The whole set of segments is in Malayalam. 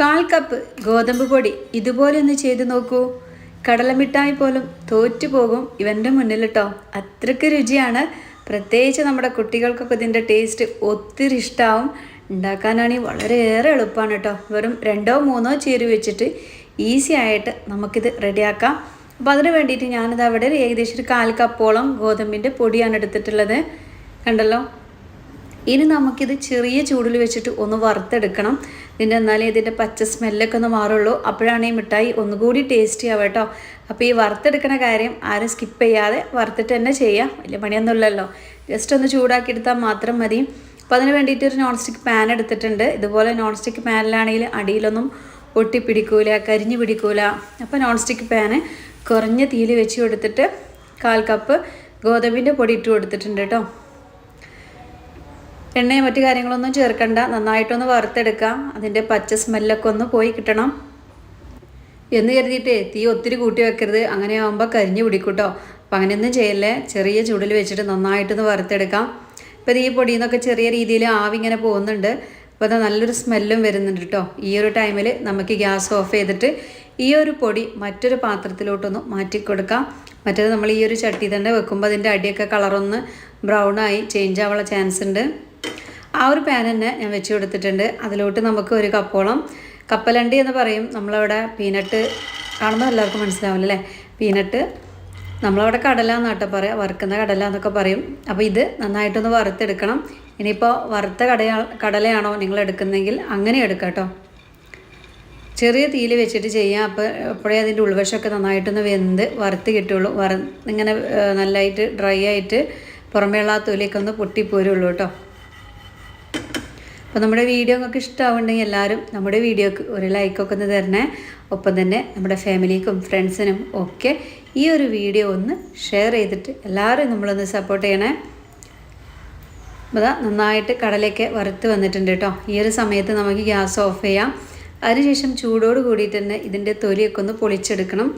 കാൽ കപ്പ് ഗോതമ്പ് പൊടി ഇതുപോലെ ഒന്ന് ചെയ്ത് നോക്കൂ. കടലമിഠായി പോലും തോറ്റു പോകും ഇവന്റെ മുന്നിൽ കേട്ടോ അത്രയ്ക്ക് രുചിയാണ്. പ്രത്യേകിച്ച് നമ്മുടെ കുട്ടികൾക്കൊക്കെ ഇതിന്റെ ടേസ്റ്റ് ഒത്തിരി ഇഷ്ടമാവും ഉണ്ടാക്കാനാണെങ്കിൽ വളരെയേറെ എളുപ്പമാണ് കേട്ടോ വെറും രണ്ടോ മൂന്നോ ചേര് വെച്ചിട്ട് ഈസി ആയിട്ട് നമുക്കിത് റെഡിയാക്കാം അപ്പോൾ അതിന് വേണ്ടിയിട്ട് ഞാനിത് അവിടെ ഏകദേശം ഒരു കാൽ കപ്പോളം ഗോതമ്പിന്റെ പൊടിയാണ് എടുത്തിട്ടുള്ളത്. കണ്ടല്ലോ? ഇനി നമുക്കിത് ചെറിയ ചൂടിൽ വെച്ചിട്ട് ഒന്ന് വറുത്തെടുക്കണം. ഇതിന്റെ എന്നാലേ ഇതിന്റെ പച്ച സ്മെല്ലൊക്കെ ഒന്ന് മാറുള്ളൂ. അപ്പോഴാണ് ഈ മിഠായി ഒന്നുകൂടി ടേസ്റ്റി ആവുക കേട്ടോ അപ്പോൾ ഈ വറുത്തെടുക്കുന്ന കാര്യം ആരും സ്കിപ്പ് ചെയ്യാതെ വറുത്തിട്ട് തന്നെ ചെയ്യാം. വലിയ പണിയൊന്നുമില്ലല്ലോ ജസ്റ്റ് ഒന്ന് ചൂടാക്കി എടുത്താൽ മാത്രം മതി. അപ്പോൾ അതിന് വേണ്ടിയിട്ട് ഒരു നോൺ സ്റ്റിക്ക് പാൻ എടുത്തിട്ടുണ്ട്. ഇതുപോലെ നോൺ സ്റ്റിക്ക് പാനിലാണെങ്കിൽ അടിയിലൊന്നും ഒട്ടിപ്പിടിക്കൂല കരിഞ്ഞു പിടിക്കൂല. അപ്പോൾ നോൺ സ്റ്റിക്ക് പാന് കുറഞ്ഞ തീയിൽ വെച്ച് കൊടുത്തിട്ട് കാൽ കപ്പ് ഗോതമ്പിന്റെ പൊടി ഇട്ട് കൊടുത്തിട്ടുണ്ട് കേട്ടോ എണ്ണയും മറ്റു കാര്യങ്ങളൊന്നും ചേർക്കണ്ട. നന്നായിട്ടൊന്ന് വറുത്തെടുക്കാം. അതിന്റെ പച്ച സ്മെല്ലൊക്കെ ഒന്ന് പോയി കിട്ടണം. എന്ന് കരുതിയിട്ടേ തീ ഒത്തിരി കൂട്ടി വെക്കരുത്. അങ്ങനെ ആകുമ്പോൾ കരിഞ്ഞു പിടിക്കൂട്ടോ. അപ്പം അങ്ങനെയൊന്നും ചെയ്യല്ലേ? ചെറിയ ചൂടിൽ വെച്ചിട്ട് നന്നായിട്ടൊന്ന് വറുത്തെടുക്കാം. ഇപ്പം ഈ പൊടിയിൽ നിന്നൊക്കെ ചെറിയ രീതിയിൽ ആവി ഇങ്ങനെ പോകുന്നുണ്ട്. അപ്പോൾ അത് നല്ലൊരു സ്മെല്ലും വരുന്നുണ്ട് കേട്ടോ ഈ ഒരു ടൈമിൽ നമുക്ക് ഗ്യാസ് ഓഫ് ചെയ്തിട്ട് ഈ ഒരു പൊടി മറ്റൊരു പാത്രത്തിലോട്ടൊന്ന് മാറ്റി കൊടുക്കാം മറ്റേത് നമ്മൾ ഈ ഒരു ചട്ടി തന്നെ വെക്കുമ്പോൾ അതിന്റെ അടിയൊക്കെ കളറൊന്ന് ബ്രൗണായി ചേഞ്ച് ആവാനുള്ള ചാൻസ് ഉണ്ട്. ആ ഒരു പാൻ തന്നെ ഞാൻ വെച്ച് കൊടുത്തിട്ടുണ്ട്. അതിലോട്ട് നമുക്ക് ഒരു കപ്പോളം കപ്പലണ്ടി എന്ന് പറയും. നമ്മളവിടെ പീനട്ട് കാണുമ്പോൾ എല്ലാവർക്കും മനസ്സിലാവില്ല അല്ലേ? പീനട്ട് നമ്മളവിടെ കടല എന്നാട്ടോ പറയാം വറുക്കുന്ന കടല എന്നൊക്കെ പറയും. അപ്പോൾ ഇത് നന്നായിട്ടൊന്ന് വറുത്തെടുക്കണം. ഇനിയിപ്പോൾ വറുത്ത കടയാ കടലയാണോ നിങ്ങൾ എടുക്കുന്നതെങ്കിൽ അങ്ങനെ എടുക്കാം കേട്ടോ. ചെറിയ തീയിൽ വെച്ചിട്ട് ചെയ്യാം. അപ്പോൾ അപ്പോഴേ അതിന്റെ ഉൾവശമൊക്കെ നന്നായിട്ടൊന്ന് വെന്ത് വറുത്ത് കിട്ടുള്ളൂ. വറ ഇങ്ങനെ നല്ലതായിട്ട് ഡ്രൈ ആയിട്ട് പുറമേയുള്ള ആ തൊലിയൊക്കെ ഒന്ന് പൊട്ടിപ്പോരുള്ളൂ കേട്ടോ. അപ്പോൾ നമ്മുടെ വീഡിയോ നിങ്ങൾക്ക് ഇഷ്ടമാവുണ്ടെങ്കിൽ എല്ലാവരും നമ്മുടെ വീഡിയോക്ക് ഒരു ലൈക്കൊക്കെ ഒന്ന് തരണേ. ഒപ്പം തന്നെ നമ്മുടെ ഫാമിലിക്കും ഫ്രണ്ട്സിനും ഒക്കെ ഈ ഒരു വീഡിയോ ഒന്ന് ഷെയർ ചെയ്തിട്ട് എല്ലാവരും നമ്മളൊന്ന് സപ്പോർട്ട് ചെയ്യണേ. അപ്പോൾ ദാ നന്നായിട്ട് കടലൊക്കെ വറുത്ത് വന്നിട്ടുണ്ട് കേട്ടോ. ഈ ഒരു സമയത്ത് നമുക്ക് ഗ്യാസ് ഓഫ് ചെയ്യാം. അതിനുശേഷം ചൂടോട് കൂടിയിട്ട് തന്നെ ഇതിന്റെ തൊലിയൊക്കെ ഒന്ന് പൊളിച്ചെടുക്കണം.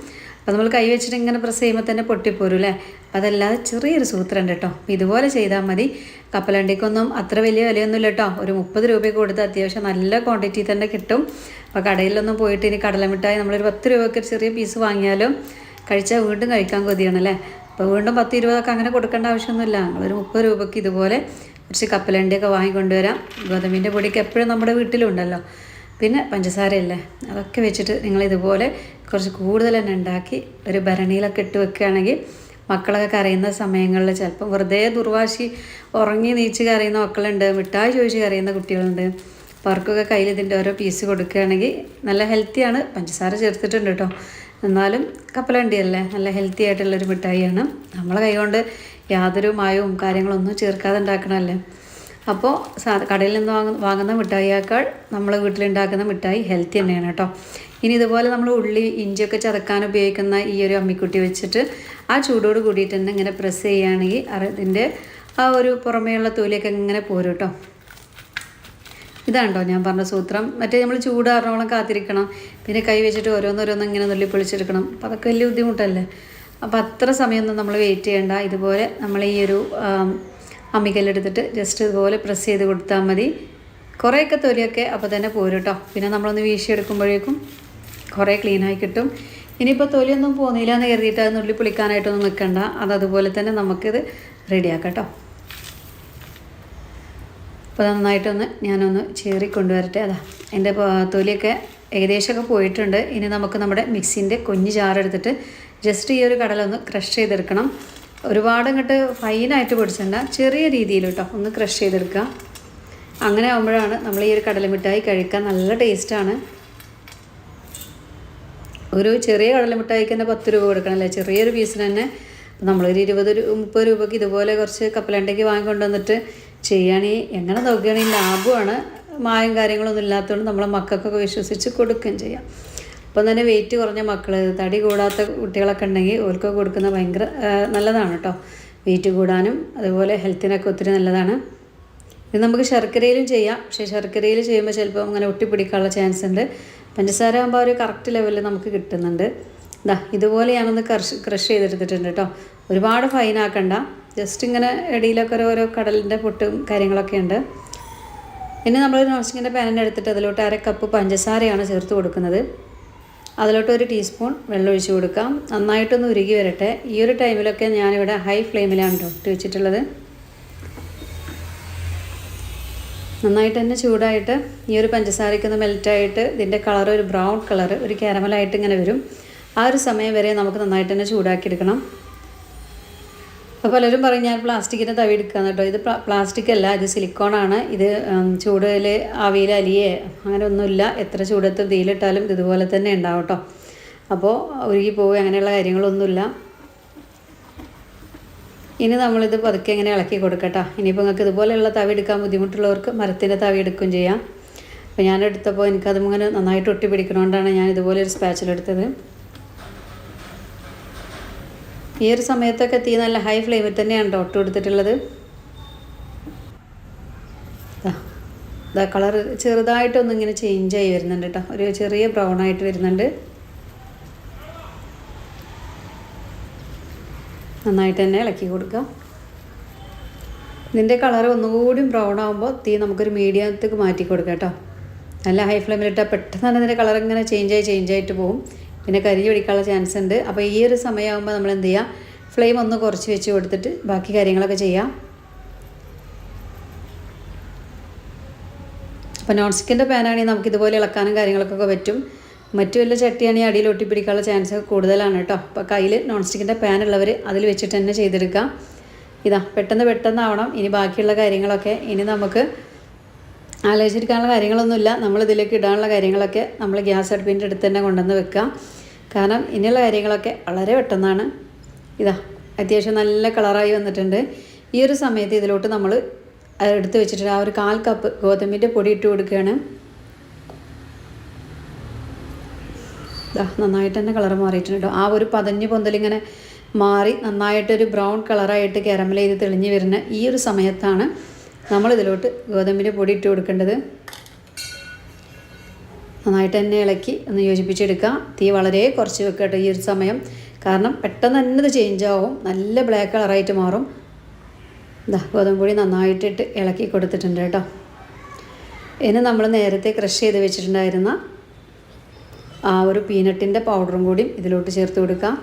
അപ്പോൾ നമ്മൾ കൈ വെച്ചിട്ട് ഇങ്ങനെ പ്രസ് ചെയ്യുമ്പോൾ തന്നെ പൊട്ടിപ്പോരും അല്ലേ അപ്പോൾ അതല്ലാതെ ചെറിയൊരു സൂത്രം ഉണ്ട് കേട്ടോ ഇതുപോലെ ചെയ്താൽ മതി. കപ്പലണ്ടിക്കൊന്നും അത്ര വലിയ വിലയൊന്നുമില്ല കേട്ടോ ഒരു മുപ്പത് രൂപയ്ക്ക് കൊടുത്ത് അത്യാവശ്യം നല്ല ക്വാണ്ടിറ്റി തന്നെ കിട്ടും. അപ്പോൾ കടയിലൊന്നും പോയിട്ട് ഇനി കടലമിഠായി നമ്മളൊരു പത്ത് രൂപയ്ക്ക് ഒരു ചെറിയ പീസ് വാങ്ങിയാലും കഴിച്ചാൽ വീണ്ടും കഴിക്കാൻ കൊതിയാണല്ലേ? അപ്പോൾ വീണ്ടും പത്ത് ഇരുപതൊക്കെ അങ്ങനെ കൊടുക്കേണ്ട ആവശ്യമൊന്നുമില്ല. ഒരു മുപ്പത് രൂപയ്ക്ക് ഇതുപോലെ കുറച്ച് കപ്പലണ്ടിയൊക്കെ വാങ്ങിക്കൊണ്ടുവരാം. ഗോതമ്പിന്റെ പൊടിയൊക്കെ എപ്പോഴും നമ്മുടെ വീട്ടിലുണ്ടല്ലോ. പിന്നെ പഞ്ചസാരയല്ലേ? അതൊക്കെ വെച്ചിട്ട് നിങ്ങൾ ഇതുപോലെ കുറച്ച് കൂടുതൽ തന്നെ ഉണ്ടാക്കി ഒരു ഭരണിയിലൊക്കെ ഇട്ട് വെക്കുകയാണെങ്കിൽ മക്കളൊക്കെ കരയുന്ന സമയങ്ങളിൽ ചിലപ്പോൾ വെറുതെ ദുർവാശി ഉറങ്ങി നീച്ച് കരയുന്ന മക്കളുണ്ട് മിഠായി ചോദിച്ച് കരയുന്ന കുട്ടികളുണ്ട്. അപ്പോൾ അവർക്കൊക്കെ കയ്യിൽ ഇതിന്റെ ഓരോ പീസ് കൊടുക്കുകയാണെങ്കിൽ നല്ല ഹെൽത്തിയാണ് പഞ്ചസാര ചേർത്തിട്ടുണ്ട് കേട്ടോ. എന്നാലും കപ്പലണ്ടിയല്ലേ? നല്ല ഹെൽത്തി ആയിട്ടുള്ളൊരു മിഠായിയാണ്. നമ്മളെ കൈകൊണ്ട് യാതൊരു മായവും കാര്യങ്ങളൊന്നും ചേർക്കാതെ ഉണ്ടാക്കണമല്ലേ അപ്പോൾ കടയിൽ നിന്ന് വാങ്ങുന്ന വാങ്ങുന്ന മിഠായിയേക്കാൾ നമ്മൾ വീട്ടിലുണ്ടാക്കുന്ന മിഠായി ഹെൽത്തി തന്നെയാണ് കേട്ടോ. ഇനി ഇതുപോലെ നമ്മൾ ഉള്ളി ഇഞ്ചിയൊക്കെ ചതക്കാൻ ഉപയോഗിക്കുന്ന ഈ ഒരു അമ്മിക്കുട്ടി വെച്ചിട്ട് ആ ചൂടോട് കൂടിയിട്ട് തന്നെ ഇങ്ങനെ പ്രസ് ചെയ്യുകയാണെങ്കിൽ അതിന്റെ ആ ഒരു പുറമേയുള്ള തൊലിയൊക്കെ ഇങ്ങനെ പോരും കേട്ടോ. ഇതാണ്ടോ ഞാൻ പറഞ്ഞ സൂത്രം? മറ്റേ നമ്മൾ ചൂടാറണോളം കാത്തിരിക്കണം. പിന്നെ കൈ വെച്ചിട്ട് ഓരോന്നോരോന്ന് ഇങ്ങനെ നുള്ളി പൊളിച്ചെടുക്കണം. അപ്പോൾ അതൊക്കെ വലിയ ബുദ്ധിമുട്ടല്ലേ? അപ്പോൾ അത്ര സമയമൊന്നും നമ്മൾ വെയിറ്റ് ചെയ്യേണ്ട. ഇതുപോലെ നമ്മൾ ഈ ഒരു അമ്മിക്കല്ലെടുത്തിട്ട് ജസ്റ്റ് ഇതുപോലെ പ്രസ് ചെയ്ത് കൊടുത്താൽ മതി. കുറേയൊക്കെ തൊലിയൊക്കെ അപ്പോൾ തന്നെ പോരും കേട്ടോ പിന്നെ നമ്മളൊന്ന് വീശിയെടുക്കുമ്പോഴേക്കും കുറേ ക്ലീനായി കിട്ടും. ഇനിയിപ്പോൾ തൊലിയൊന്നും പോകുന്നില്ല എന്ന് കരുതിയിട്ട് അത് നുള്ളി പൊളിക്കാനായിട്ടൊന്നും നിൽക്കണ്ട അത് അതുപോലെ തന്നെ നമുക്കിത് റെഡിയാക്കാം കേട്ടോ അപ്പോൾ നന്നായിട്ടൊന്ന് ഞാനൊന്ന് ചേറി കൊണ്ടുവരട്ടെ അതാ എന്റെ തൊലിയൊക്കെ ഏകദേശമൊക്കെ പോയിട്ടുണ്ട്. ഇനി നമുക്ക് നമ്മുടെ മിക്സിന്റെ കുഞ്ഞ് ചാറെടുത്തിട്ട് ജസ്റ്റ് ഈ ഒരു കടലൊന്ന് ക്രഷ് ചെയ്തെടുക്കണം. ഒരുപാട് അങ്ങോട്ട് ഫൈനായിട്ട് പൊടിച്ചണ്ട. ചെറിയ രീതിയിൽ കേട്ടോ ഒന്ന് ക്രഷ് ചെയ്തെടുക്കുക. അങ്ങനെ ആകുമ്പോഴാണ് നമ്മൾ ഈ ഒരു കടലമിഠായി കഴിക്കാൻ നല്ല ടേസ്റ്റാണ് ഒരു ചെറിയ കടലമിഠായിക്ക് തന്നെ പത്ത് രൂപ കൊടുക്കണമല്ലേ ചെറിയൊരു പീസിന് തന്നെ നമ്മളൊരു ഇരുപത് മുപ്പത് രൂപയ്ക്ക് ഇതുപോലെ കുറച്ച് കപ്പലണ്ടയ്ക്ക് വാങ്ങിക്കൊണ്ട് വന്നിട്ട് ചെയ്യുകയാണെങ്കിൽ എങ്ങനെ നോക്കുകയാണെങ്കിൽ ലാഭമാണ്. മായം കാര്യങ്ങളൊന്നും ഇല്ലാത്തതുകൊണ്ട് നമ്മളെ മക്കൾക്കൊക്കെ വിശ്വസിച്ച് കൊടുക്കുകയും ചെയ്യാം. അപ്പം തന്നെ വെയിറ്റ് കുറഞ്ഞ മക്കൾ തടി കൂടാത്ത കുട്ടികളൊക്കെ ഉണ്ടെങ്കിൽ ഓർക്ക് കൊടുക്കുന്ന ഭയങ്കര നല്ലതാണ് കേട്ടോ വെയിറ്റ് കൂടാനും അതുപോലെ ഹെൽത്തിനൊക്കെ ഒത്തിരി നല്ലതാണ്. ഇത് നമുക്ക് ശർക്കരയിലും ചെയ്യാം. പക്ഷേ ശർക്കരയിൽ ചെയ്യുമ്പോൾ ചിലപ്പോൾ അങ്ങനെ ഒട്ടിപ്പിടിക്കാനുള്ള ചാൻസ് ഉണ്ട്. പഞ്ചസാര ആകുമ്പോൾ ഒരു കറക്റ്റ് ലെവലിൽ നമുക്ക് കിട്ടുന്നുണ്ട്. ഇതാ ഇതുപോലെ ഞാനൊന്ന് ക്രഷ് ക്രഷ് ചെയ്തെടുത്തിട്ടുണ്ട് കേട്ടോ ഒരുപാട് ഫൈൻ ആക്കണ്ട. ജസ്റ്റ് ഇങ്ങനെ ഇടയിലൊക്കെ ഓരോ കടലിന്റെ പൊട്ടും കാര്യങ്ങളൊക്കെ ഉണ്ട്. ഇനി നമ്മൾ നോൺസ്റ്റിങ്ങിന്റെ പാനിന്റെ എടുത്തിട്ട് അതിലോട്ട് അര കപ്പ് പഞ്ചസാരയാണ് ചേർത്ത് കൊടുക്കുന്നത്. അതിലോട്ട് ഒരു ടീസ്പൂൺ വെള്ളം ഒഴിച്ച് കൊടുക്കാം. നന്നായിട്ടൊന്ന് ഉരുകി വരട്ടെ. ഈ ഒരു ടൈമിലൊക്കെ ഞാനിവിടെ ഹൈ ഫ്ലെയിമിലാണ് ഇട്ട് വെച്ചിട്ടുള്ളത്. നന്നായിട്ട് തന്നെ ചൂടായിട്ട് ഈ ഒരു പഞ്ചസാരയ്ക്കൊന്ന് മെൽറ്റായിട്ട് ഇതിന്റെ കളർ ഒരു ബ്രൗൺ കളർ ഒരു കാരമലായിട്ട് ഇങ്ങനെ വരും. ആ ഒരു സമയം വരെ നമുക്ക് നന്നായിട്ട് തന്നെ ചൂടാക്കി എടുക്കണം അപ്പോൾ പലരും പറയും ഞാൻ പ്ലാസ്റ്റിക്കിന്റെ തവി എടുക്കുക കേട്ടോ ഇത് പ്ലാസ്റ്റിക് അല്ല ഇത് സിലിക്കോണാണ്. ഇത് ചൂടിൽ ആവിയിൽ അലിയേ അങ്ങനെ ഒന്നുമില്ല. എത്ര ചൂടത്ത് തീയിലിട്ടാലും ഇതുപോലെ തന്നെ ഉണ്ടാവും കേട്ടോ അപ്പോൾ ഒരുക്കി പോവുക അങ്ങനെയുള്ള കാര്യങ്ങളൊന്നുമില്ല. ഇനി നമ്മളിത് പതുക്കെ ഇങ്ങനെ ഇളക്കി കൊടുക്കട്ടോ ഇനിയിപ്പോൾ നിങ്ങൾക്ക് ഇതുപോലെയുള്ള തവി എടുക്കാൻ ബുദ്ധിമുട്ടുള്ളവർക്ക് മരത്തിന്റെ തവി എടുക്കുകയും ചെയ്യാം. അപ്പോൾ ഞാനെടുത്തപ്പോൾ എനിക്കത് ഇങ്ങനെ നന്നായിട്ട് ഒട്ടി പിടിക്കണോണ്ടാണ് ഞാൻ ഇതുപോലെ ഒരു സ്പാച്ചിലെടുത്തത് ഈ ഒരു സമയത്തൊക്കെ തീ നല്ല ഹൈ ഫ്ലെയിമിൽ തന്നെയാണ് ഡോട്ട് കൊടുത്തിട്ടുള്ളത്. ഇതാ കളർ ചെറുതായിട്ടൊന്നും ഇങ്ങനെ ചേഞ്ച് ആയി വരുന്നുണ്ട് കേട്ടോ ഒരു ചെറിയ ബ്രൗൺ ആയിട്ട് വരുന്നുണ്ട്. നന്നായിട്ട് തന്നെ ഇളക്കി കൊടുക്കുക ഇതിന്റെ കളർ ഒന്നുകൂടി ബ്രൗൺ ആകുമ്പോൾ തീ നമുക്കൊരു മീഡിയത്തേക്ക് മാറ്റി കൊടുക്കാം കേട്ടോ നല്ല ഹൈ ഫ്ലെയിമിലിട്ടാൽ പെട്ടെന്ന് തന്നെ ഇതിന്റെ കളർ ഇങ്ങനെ ചേഞ്ച് ആയി ചേഞ്ച് ആയിട്ട് പോകും. പിന്നെ കരി പിടിക്കാനുള്ള ചാൻസ് ഉണ്ട്. അപ്പോൾ ഈ ഒരു സമയമാകുമ്പോൾ നമ്മൾ എന്ത് ചെയ്യുക ഫ്ലെയിം ഒന്ന് കുറച്ച് വെച്ച് കൊടുത്തിട്ട് ബാക്കി കാര്യങ്ങളൊക്കെ ചെയ്യാം. അപ്പോൾ നോൺ സ്റ്റിക്കിന്റെ പാനാണെങ്കിൽ നമുക്ക് ഇതുപോലെ ഇളക്കാനും കാര്യങ്ങളൊക്കെ പറ്റും. മറ്റു വല്ല ചട്ടിയാണെങ്കിൽ അടിയിൽ ഒട്ടിപ്പിടിക്കാനുള്ള ചാൻസ് കൂടുതലാണ് കേട്ടോ അപ്പോൾ കയ്യിൽ നോൺ സ്റ്റിക്കിന്റെ പാൻ ഉള്ളവർ അതിൽ വെച്ചിട്ട് തന്നെ ചെയ്തെടുക്കാം. ഇതാ പെട്ടെന്ന് പെട്ടെന്ന് ആവണം ഇനി ബാക്കിയുള്ള കാര്യങ്ങളൊക്കെ ഇനി നമുക്ക് ആലോചിച്ചിരിക്കാനുള്ള കാര്യങ്ങളൊന്നുമില്ല. നമ്മൾ ഇതിലേക്ക് ഇടാനുള്ള കാര്യങ്ങളൊക്കെ നമ്മൾ ഗ്യാസ് അടുപ്പിന്റെ അടുത്ത് തന്നെ കൊണ്ടുവന്ന് വെക്കാം. കാരണം ഇനിയുള്ള കാര്യങ്ങളൊക്കെ വളരെ പെട്ടെന്നാണ്. ഇതാ അത്യാവശ്യം നല്ല കളറായി വന്നിട്ടുണ്ട്. ഈ ഒരു സമയത്ത് ഇതിലോട്ട് നമ്മൾ എടുത്ത് വെച്ചിട്ട് ആ ഒരു കാൽ കപ്പ് ഗോതമ്പിന്റെ പൊടി ഇട്ട് കൊടുക്കുകയാണ്. നന്നായിട്ട് തന്നെ കളർ മാറിയിട്ടുണ്ട് ആ ഒരു പതഞ്ഞ് പൊന്തലിങ്ങനെ മാറി നന്നായിട്ടൊരു ബ്രൗൺ കളറായിട്ട് കാരമൽ ചെയ്ത് തെളിഞ്ഞ് വരുന്ന ഈ ഒരു സമയത്താണ് നമ്മളിതിലോട്ട് ഗോതമ്പിന്റെ പൊടി ഇട്ട് കൊടുക്കേണ്ടത്. നന്നായിട്ട് തന്നെ ഇളക്കി ഒന്ന് യോജിപ്പിച്ചെടുക്കാം തീ വളരെ കുറച്ച് വെക്കട്ടെ ഈ ഒരു സമയം. കാരണം പെട്ടെന്ന് തന്നെ ഇത് ചേഞ്ച് ആവും. നല്ല ബ്ലാക്ക് കളറായിട്ട് മാറും. ഇതാ ഗോതമ്പ് പൊടി നന്നായിട്ടിട്ട് ഇളക്കി കൊടുത്തിട്ടുണ്ട് കേട്ടോ. ഇനി നമ്മൾ നേരത്തെ ക്രഷ് ചെയ്ത് വെച്ചിട്ടുണ്ടായിരുന്ന ആ ഒരു പീനട്ടിന്റെ പൗഡറും കൂടി ഇതിലോട്ട് ചേർത്ത് കൊടുക്കാം.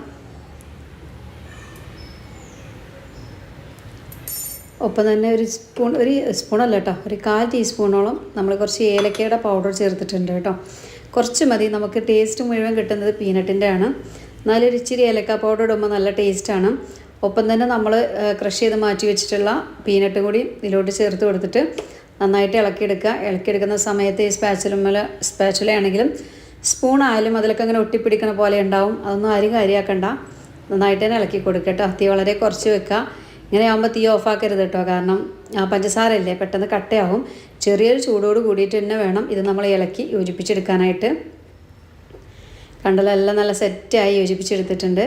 ഒപ്പം തന്നെ ഒരു സ്പൂൺ ഒരു സ്പൂണല്ല കേട്ടോ ഒരു കാൽ ടീസ്പൂണോളം നമ്മൾ കുറച്ച് ഏലക്കയുടെ പൗഡർ ചേർത്തിട്ടുണ്ട് കേട്ടോ. കുറച്ച് മതി നമുക്ക് ടേസ്റ്റ് മുഴുവൻ കിട്ടുന്നത് പീനട്ടിന്റെ ആണ്. എന്നാലൊരു ഇച്ചിരി ഏലക്ക പൗഡർ ഇടുമ്പോൾ നല്ല ടേസ്റ്റാണ് ഒപ്പം തന്നെ നമ്മൾ ക്രഷ് ചെയ്ത് മാറ്റി വെച്ചിട്ടുള്ള പീനട്ടും കൂടി ഇതിലോട്ട് ചേർത്ത് കൊടുത്തിട്ട് നന്നായിട്ട് ഇളക്കിയെടുക്കുക. ഇളക്കിയെടുക്കുന്ന സമയത്ത് ഈ സ്പാച്ചുലമല സ്പാച്ചുലയാണെങ്കിലും സ്പൂൺ ആയാലും അതിലൊക്കെ അങ്ങനെ ഒട്ടിപ്പിടിക്കണ പോലെ ഉണ്ടാവും. അതൊന്നും ആരും കാര്യമാക്കണ്ട നന്നായിട്ട് തന്നെ ഇളക്കി കൊടുക്കുക കേട്ടോ. തീ വളരെ കുറച്ച് വെക്കുക. ഇങ്ങനെ ആകുമ്പോൾ തീ ഓഫാക്കരുത് കേട്ടോ. കാരണം ആ പഞ്ചസാരല്ലേ പെട്ടെന്ന് കട്ടയാവും. ചെറിയൊരു ചൂടോട് കൂടിയിട്ട് തന്നെ വേണം ഇത് നമ്മൾ ഇളക്കി യോജിപ്പിച്ചെടുക്കാനായിട്ട്. കണ്ടല്ലോ എല്ലാം നല്ല സെറ്റായി യോജിപ്പിച്ചെടുത്തിട്ടുണ്ട്.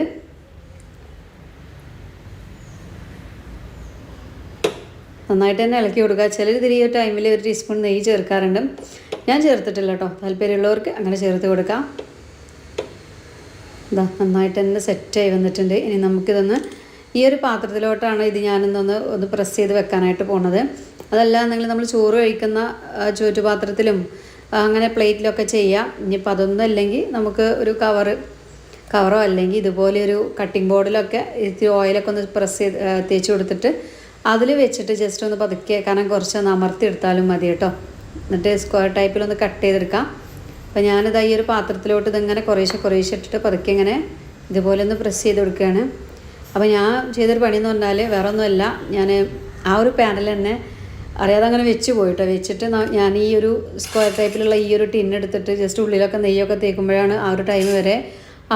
നന്നായിട്ട് തന്നെ ഇളക്കി കൊടുക്കുക. ചിലർ ഇതിൽ ടൈമിൽ ഒരു ടീസ്പൂൺ നെയ്യ് ചേർക്കാറുണ്ട്. ഞാൻ ചേർത്തിട്ടില്ല കേട്ടോ. താല്പര്യമുള്ളവർക്ക് അങ്ങനെ ചേർത്ത് കൊടുക്കാം. ഇതാ നന്നായിട്ട് തന്നെ സെറ്റായി വന്നിട്ടുണ്ട്. ഇനി നമുക്കിതൊന്ന് ഈ ഒരു പാത്രത്തിലോട്ടാണ് ഇത് ഞാനിന്നൊന്ന് ഒന്ന് പ്രസ് ചെയ്ത് വെക്കാനായിട്ട് പോണത്. അതല്ല എന്നെങ്കിൽ നമ്മൾ ചോറ് കഴിക്കുന്ന ചുറ്റുപാത്രത്തിലും അങ്ങനെ പ്ലേറ്റിലൊക്കെ ചെയ്യാം. ഇനിയിപ്പോൾ അതൊന്നും അല്ലെങ്കിൽ നമുക്ക് ഒരു കവറ് കവറോ അല്ലെങ്കിൽ ഇതുപോലെ ഒരു കട്ടിംഗ് ബോർഡിലൊക്കെ ഇത്തിരി ഓയിലൊക്കെ ഒന്ന് പ്രസ് ചെയ്ത് തേച്ച് കൊടുത്തിട്ട് അതിൽ വെച്ചിട്ട് ജസ്റ്റ് ഒന്ന് പതുക്കെ കാരണം കുറച്ച് ഒന്ന് അമർത്തി എടുത്താലും മതി കേട്ടോ. എന്നിട്ട് സ്ക്വയർ ടൈപ്പിലൊന്ന് കട്ട് ചെയ്തെടുക്കാം. അപ്പോൾ ഞാനിതാ ഈ ഒരു പാത്രത്തിലോട്ട് ഇതിങ്ങനെ കുറേശ്ശെ കുറേശ്ശെ ഇട്ടിട്ട് പതുക്കെ ഇങ്ങനെ ഇതുപോലെ ഒന്ന് പ്രസ് ചെയ്ത് കൊടുക്കുകയാണ് അപ്പോൾ ഞാൻ ചെയ്തൊരു പണിയെന്ന് പറഞ്ഞാൽ വേറെ ഒന്നുമല്ല ഞാൻ ആ ഒരു പാനൽ തന്നെ അറിയാതെ അങ്ങനെ വെച്ച് പോയിട്ട്. വെച്ചിട്ട് ഞാൻ ഈ ഒരു സ്ക്വയർ ടൈപ്പിലുള്ള ഈ ഒരു ടിൻ എടുത്തിട്ട് ജസ്റ്റ് ഉള്ളിലൊക്കെ നെയ്യൊക്കെ തേക്കുമ്പോഴാണ് ആ ഒരു ടൈം വരെ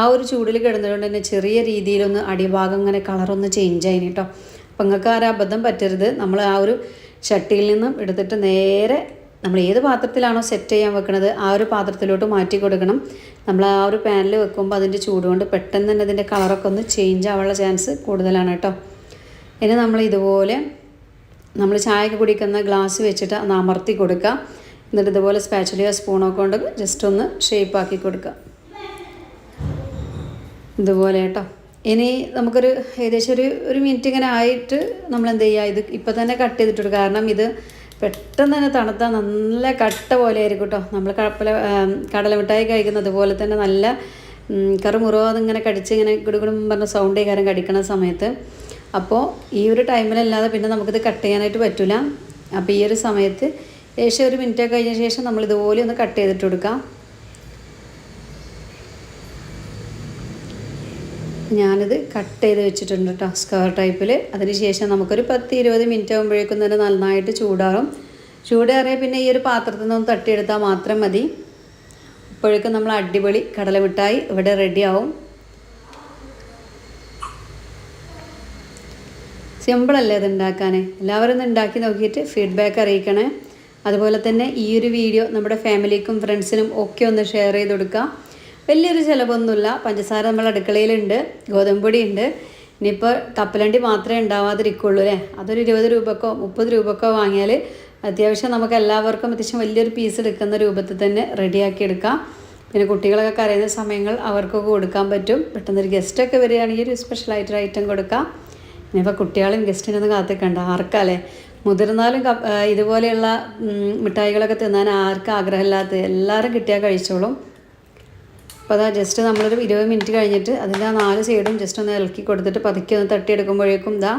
ആ ഒരു ചൂടിൽ കിടന്നതുകൊണ്ട് തന്നെ ചെറിയ രീതിയിലൊന്ന് അടിഭാഗം ഇങ്ങനെ കളറൊന്ന് ചേഞ്ച് ആയിന് കേട്ടോ അപ്പം നിങ്ങൾക്ക് ആ ഒരു അബദ്ധം പറ്റരുത്. നമ്മൾ ആ ഒരു ചട്ടിയിൽ നിന്നും എടുത്തിട്ട് നേരെ നമ്മൾ ഏത് പാത്രത്തിലാണോ സെറ്റ് ചെയ്യാൻ വെക്കുന്നത് ആ ഒരു പാത്രത്തിലോട്ട് മാറ്റി കൊടുക്കണം. നമ്മൾ ആ ഒരു പാനിൽ വെക്കുമ്പോൾ അതിന്റെ ചൂടുകൊണ്ട് പെട്ടെന്ന് തന്നെ അതിന്റെ കളറൊക്കെ ഒന്ന് ചേഞ്ച് ആവാനുള്ള ചാൻസ് കൂടുതലാണ് കേട്ടോ. ഇനി നമ്മൾ ഇതുപോലെ നമ്മൾ ചായക്ക് കുടിക്കുന്ന ഗ്ലാസ് വെച്ചിട്ട് ഒന്ന് അമർത്തി കൊടുക്കുക. എന്നിട്ട് ഇതുപോലെ സ്പാച്ചുലിയോ സ്പൂണോ കൊണ്ട് ജസ്റ്റ് ഒന്ന് ഷേപ്പാക്കി കൊടുക്കുക. ഇതുപോലെ കേട്ടോ. ഇനി നമുക്കൊരു ഏകദേശം ഒരു ഒരു മിനിറ്റ് ഇങ്ങനെ ആയിട്ട് നമ്മൾ എന്ത് ചെയ്യുക? ഇത് ഇപ്പം തന്നെ കട്ട് ചെയ്തിട്ടുണ്ട് കാരണം ഇത് പെട്ടെന്ന് തന്നെ തണുത്താൽ നല്ല കട്ട പോലെ ആയിരിക്കും കേട്ടോ നമ്മൾ കപ്പല കടലമിഠായി കഴിക്കുന്നത് പോലെ തന്നെ നല്ല കറുമുറവാതെ ഇങ്ങനെ കടിച്ച് ഇങ്ങനെ ഗുടുഗുടും പറഞ്ഞ സൗണ്ട് കാരം കടിക്കണ സമയത്ത്. അപ്പോൾ ഈ ഒരു ടൈമിലല്ലാതെ പിന്നെ നമുക്കിത് കട്ട് ചെയ്യാനായിട്ട് പറ്റില്ല അപ്പോൾ ഈ ഒരു സമയത്ത് ഏകദേശം ഒരു മിനിറ്റ് കഴിഞ്ഞ ശേഷം നമ്മൾ ഇതുപോലെ ഒന്ന് കട്ട് ചെയ്തിട്ട് കൊടുക്കാം. ഞാനിത് കട്ട് ചെയ്ത് വെച്ചിട്ടുണ്ട് കേട്ടോ സ്ക്വയർ ടൈപ്പിൽ അതിന് ശേഷം നമുക്കൊരു പത്ത് ഇരുപത് മിനിറ്റ് ആകുമ്പോഴേക്കും തന്നെ നന്നായിട്ട് ചൂടാറും. ചൂടേറിയ പിന്നെ ഈ ഒരു പാത്രത്തിൽ നിന്ന് തട്ടിയെടുത്താൽ മാത്രം മതി. അപ്പോഴേക്കും നമ്മൾ അടിപൊളി കടല മിഠായി ഇവിടെ റെഡിയാവും സിമ്പിളല്ലേ ഇത് ഉണ്ടാക്കാൻ എല്ലാവരും ഉണ്ടാക്കി നോക്കിയിട്ട് ഫീഡ്ബാക്ക് അറിയിക്കണേ. അതുപോലെ തന്നെ ഈ ഒരു വീഡിയോ നമ്മുടെ ഫാമിലിക്കും ഫ്രണ്ട്സിനും ഒക്കെ ഒന്ന് ഷെയർ ചെയ്ത് കൊടുക്കാം. വലിയൊരു ചിലവൊന്നുമില്ല. പഞ്ചസാര നമ്മൾ അടുക്കളയിലുണ്ട്. ഗോതമ്പൊടി ഉണ്ട് ഇനിയിപ്പോൾ കപ്പലണ്ടി മാത്രമേ ഉണ്ടാവാതിരിക്കുള്ളൂ അല്ലേ? അതൊരു ഇരുപത് രൂപക്കോ മുപ്പത് രൂപക്കോ വാങ്ങിയാൽ അത്യാവശ്യം നമുക്ക് എല്ലാവർക്കും അത്യാവശ്യം വലിയൊരു പീസ് എടുക്കുന്ന രൂപത്തിൽ തന്നെ റെഡിയാക്കി എടുക്കാം. പിന്നെ കുട്ടികളൊക്കെ കരയുന്ന സമയങ്ങൾ അവർക്കൊക്കെ കൊടുക്കാൻ പറ്റും. പെട്ടെന്നൊരു ഗസ്റ്റൊക്കെ വരികയാണെങ്കിൽ ഒരു സ്പെഷ്യലായിട്ടൊരു ഐറ്റം കൊടുക്കാം. ഇനിയിപ്പോൾ കുട്ടികളും ഗസ്റ്റിനൊന്നും കാത്തിക്കണ്ട. ആർക്കല്ലേ? മുതിർന്നാലും ഇതുപോലെയുള്ള മിഠായികളൊക്കെ തിന്നാൻ ആർക്കും ആഗ്രഹമില്ലാത്ത എല്ലാവരും കിട്ടിയാൽ കഴിച്ചോളും. അപ്പോൾ അതാ ജസ്റ്റ് നമ്മളൊരു ഇരുപത് മിനിറ്റ് കഴിഞ്ഞിട്ട് അതിന്റെ ആ നാല് സൈഡും ജസ്റ്റ് ഒന്ന് ഇളക്കി കൊടുത്തിട്ട് പതുക്കി ഒന്ന് തട്ടിയെടുക്കുമ്പോഴേക്കും ഇതാ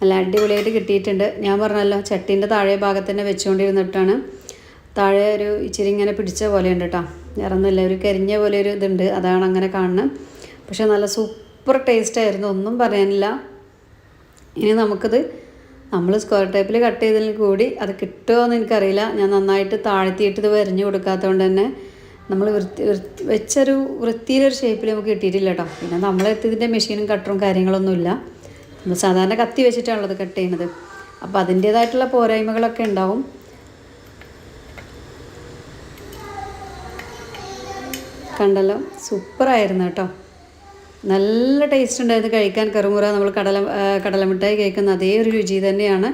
നല്ല അടിപൊളിയായിട്ട് കിട്ടിയിട്ടുണ്ട്. ഞാൻ പറഞ്ഞല്ലോ ചട്ടീന്റെ താഴെ ഭാഗത്ത് തന്നെ വെച്ചുകൊണ്ടിരുന്നിട്ടാണ് താഴെ ഒരു ഇച്ചിരി ഇങ്ങനെ പിടിച്ച പോലെ ഉണ്ട് കേട്ടോ ഇറന്നില്ല ഒരു കരിഞ്ഞ പോലെ ഒരു ഇതുണ്ട്. അതാണ് അങ്ങനെ കാണുന്നത്. പക്ഷേ നല്ല സൂപ്പർ ടേസ്റ്റ് ആയിരുന്നു. ഒന്നും പറയാനില്ല. ഇനി നമുക്കിത് നമ്മൾ സ്ക്വയർ ടൈപ്പിൽ കട്ട് ചെയ്തതിൽ കൂടി അത് കിട്ടുമോ എന്ന് എനിക്കറിയില്ല. ഞാൻ നന്നായിട്ട് താഴ്ത്തിയിട്ട് ഇത് വരഞ്ഞു കൊടുക്കാത്തതുകൊണ്ട് തന്നെ നമ്മൾ വൃത്തി വൃത്തി വെച്ചൊരു വൃത്തിയിലൊരു ഷേപ്പിൽ നമുക്ക് കിട്ടിയിട്ടില്ല കേട്ടോ പിന്നെ നമ്മളെത്തിയതിന്റെ മെഷീനും കട്ടറും കാര്യങ്ങളൊന്നുമില്ല. നമ്മൾ സാധാരണ കത്തി വെച്ചിട്ടാണുള്ളത് കട്ട് ചെയ്യുന്നത്. അപ്പോൾ അതിന്റേതായിട്ടുള്ള പോരായ്മകളൊക്കെ ഉണ്ടാവും. കണ്ടല്ലോ? സൂപ്പറായിരുന്നു കേട്ടോ. നല്ല ടേസ്റ്റ് ഉണ്ടായിരുന്നു കഴിക്കാൻ. കറുമുറ നമ്മൾ കടല കടലമിഠായി കഴിക്കുന്ന അതേ ഒരു രുചി തന്നെയാണ്.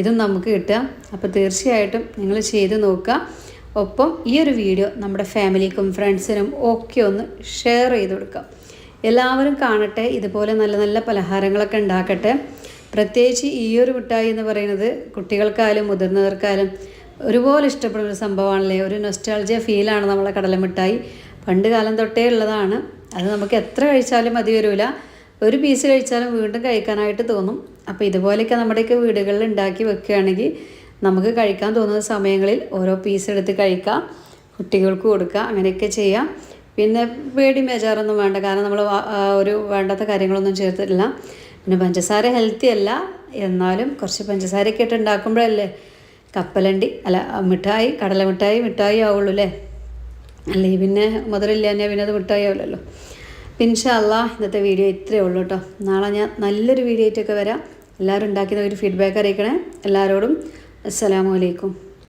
ഇതും നമുക്ക് കിട്ടുക. അപ്പോൾ തീർച്ചയായിട്ടും നിങ്ങൾ ചെയ്ത് നോക്കുക. ഒപ്പം ഈ ഒരു വീഡിയോ നമ്മുടെ ഫാമിലിക്കും ഫ്രണ്ട്സിനും ഒക്കെ ഒന്ന് ഷെയർ ചെയ്ത് കൊടുക്കാം. എല്ലാവരും കാണട്ടെ ഇതുപോലെ നല്ല നല്ല പലഹാരങ്ങളൊക്കെ ഉണ്ടാക്കട്ടെ. പ്രത്യേകിച്ച് ഈ ഒരു മിഠായി എന്ന് പറയുന്നത് കുട്ടികൾക്കായാലും മുതിർന്നവർക്കായാലും ഒരുപോലെ ഇഷ്ടപ്പെടുന്ന ഒരു സംഭവമാണല്ലേ? ഒരു നൊസ്റ്റാൾജിയ ഫീലാണ് നമ്മളെ കടലമിഠായി പണ്ട് കാലം തൊട്ടേ ഉള്ളതാണ്. അത് നമുക്ക് എത്ര കഴിച്ചാലും മതി വരില്ല ഒരു പീസ് കഴിച്ചാലും വീണ്ടും കഴിക്കാനായിട്ട് തോന്നും. അപ്പോൾ ഇതുപോലെയൊക്കെ നമ്മുടെയൊക്കെ വീടുകളിൽ ഉണ്ടാക്കി വെക്കുകയാണെങ്കിൽ നമുക്ക് കഴിക്കാൻ തോന്നുന്ന സമയങ്ങളിൽ ഓരോ പീസ് എടുത്ത് കഴിക്കാം. കുട്ടികൾക്ക് കൊടുക്കുക അങ്ങനെയൊക്കെ ചെയ്യാം. പിന്നെ പേടി മേജാറൊന്നും വേണ്ട. കാരണം നമ്മൾ ഒരു വേണ്ടാത്ത കാര്യങ്ങളൊന്നും ചേർത്തിട്ടില്ല പിന്നെ പഞ്ചസാര ഹെൽത്തി അല്ല. എന്നാലും കുറച്ച് പഞ്ചസാരയൊക്കെ ഇട്ട് ഉണ്ടാക്കുമ്പോഴല്ലേ കപ്പലണ്ടി അല്ല മിഠായി കടല മിഠായി മിഠായി ആവുള്ളൂ അല്ലേ? അല്ലെങ്കിൽ പിന്നെ മധുരമില്ല തന്നെ പിന്നെ അത് മിഠായി ആവില്ലല്ലോ. പിൻഷല്ല അല്ല ഇന്നത്തെ വീഡിയോ ഇത്രയേ ഉള്ളൂ കേട്ടോ നാളെ ഞാൻ നല്ലൊരു വീഡിയോ ആയിട്ടൊക്കെ വരാം. എല്ലാവരും ഉണ്ടാക്കിയ ഒരു ഫീഡ്ബാക്ക് അറിയിക്കണേ. എല്ലാവരോടും അസ്സലാമു അലൈക്കും.